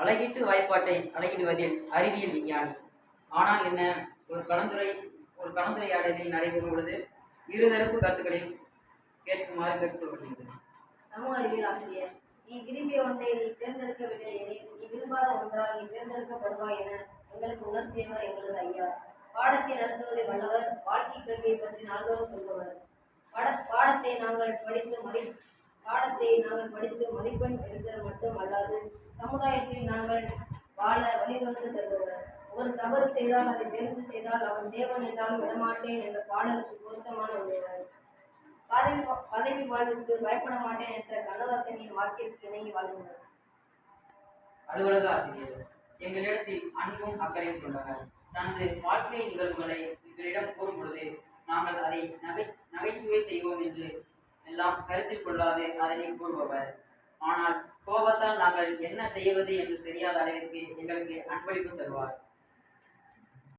அழகிட்டு வாய்ப்பாட்டை அழகிடுவதில் அறிவியல் விஞ்ஞானி. ஆனால் என்ன? ஒரு கலந்துரை ஒரு கலந்துரையாடலில் நடைபெறும் பொழுது இருதரப்பு கருத்துக்களையும் கேட்குமாறு கேட்டுக்கொள்ளப்படுகிறது சமூக அறிவியல் ஆசிரியர் நீ விரும்பிய ஒன்றை நீ தேர்ந்தெடுக்கவில்லை எனில் நீ விரும்பாத ஒன்றால் நீ தேர்ந்தெடுக்கப்படுவாய் என எங்களுக்கு உணர்த்தியவர் எங்களது ஐயா. பாடத்தை நடத்துவதில் வல்லவர் வாழ்க்கை கல்வியை பற்றி நாள்தோறும் சொல்பவர். பாட பாடத்தை நாங்கள் படித்து மதி பாடத்தை நாங்கள் படித்து மதிப்பெண் எடுத்தது மட்டும் அல்ல சமுதாயத்தில் நாங்கள் வாழ வழிவகுத்து தருபவர். ஒரு தவறு செய்தால் அதை தெரிந்து செய்தால் அவன் தேவன் என்றாலும் விடமாட்டேன் என்ற பாடலுக்கு பொருத்தமான உள்ளவர் பதவி பதவி வாழ்வுக்கு பயப்பட மாட்டேன் என்ற கண்ணதாசனின் வாக்கிற்கு இணங்கி வாழ்கின்றார் அலுவலக ஆசிரியர் எங்களிடத்தில் அன்பும் அக்கறையும் கொண்டவர் தனது வாழ்க்கை நிகழ்வுகளை எங்களிடம் கூறும் பொழுது நாங்கள் அதை நகை நகைச்சுவை செய்வோம் என்று எல்லாம் கருத்தில் கொள்ளாது அதனை கூறுபவர். ஆனால் நாங்கள் என்ன செய்வது என்று தெரியாத அளவிற்கு எங்களுக்கு அன்பளிப்பு தருவார்.